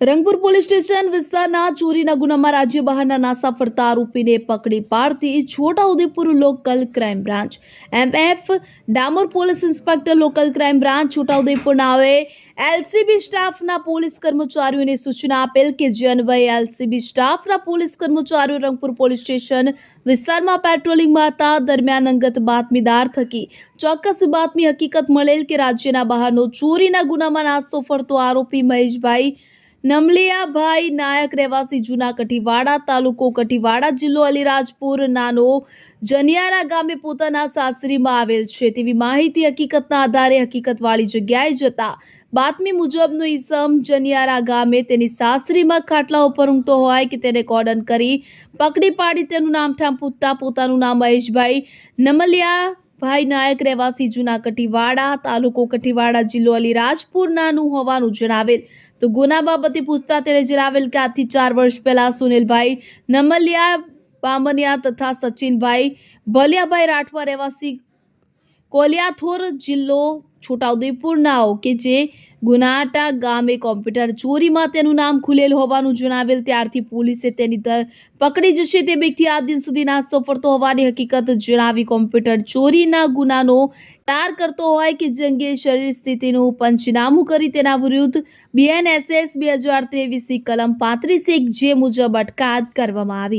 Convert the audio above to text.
Rangpur police station વિસ્તારના ચોરીના ગુનામાં રાજ્ય બહારના નાસા ફરતા આરોપીને પકડી પાડતી Chhotaudepur local crime branch. MF Damor police inspector local crime branch છોટાઉદેપુરના આવે. એલસીબી સ્ટાફના પોલીસ કર્મચારીઓને સૂચના આપેલ કે જે અન્વયે એલસીબી સ્ટાફના પોલીસ કર્મચારીઓ રંગપુર પોલીસ સ્ટેશન વિસ્તારમાં પેટ્રોલિંગમાં હતા દરમિયાન અંગત બાતમીદાર થકી. ચોક્કસ બાતમી હકીકત મળેલ કે રાજ્યના બહારનો ચોરીના ગુનામાં નાસ્તો ફરતો આરોપી મહેશભાઈ નમલિયાભાઈ નાયક રહેવાસી જૂના કઠીવાડા તાલુકો કઠીવાડા જિલ્લો અલીરાજપુર નાનો જનિયારા ગામે પોતાના સાસરીમાં આવેલ છે. તેવી માહિતી હકીકતના આધારે હકીકતવાળી જગ્યાએ જતા બાતમી મુજબનો ઈસમ જનિયારા ગામે તેની સાસરીમાં ખાટલા ઉપર ઊંઘતો હોય કે તેને કોર્ડન કરી પકડી પાડી તેનું નામઠામ પૂછતા પોતાનું નામ મહેશભાઈ નમલિયા ભાઈ નાયક રહેવાસી જૂના કઠીવાડા તાલુકો કઠીવાડા જિલ્લો અલીરાજપુર નાનું હોવાનું જણાવેલ. તો ગુના બાબતે પૂછતા તેણે જણાવેલ કે આજથી ચાર વર્ષ પહેલા સુનિલભાઈ નમલિયા, બામનિયા તથા સચિનભાઈ ભલિયાભાઈ રાઠવા રહેવાસી કોલિયાથોર જિલ્લો છોટાઉદેપુરનાઓ કે જે ગુનાટા ગામે કોમ્પ્યુટર ચોરીમાં તેનું નામ ખુલેલ હોવાનું જણાવેલ, ત્યારથી પોલીસે તેની પકડી જશે. તે વ્યક્તિ આ દિન સુધી નાસ્તો પડતો હોવાની હકીકત જણાવી કોમ્પ્યુટર ચોરીના ગુનાનો તાર કરતો હોય કે જે અંગે શરીર સ્થિતિનું પંચનામું કરી તેના વિરુદ્ધ બીએનએસએસ બે હજાર ત્રેવીસની કલમ પાંત્રીસ એક જે મુજબ અટકાયત કરવામાં આવી.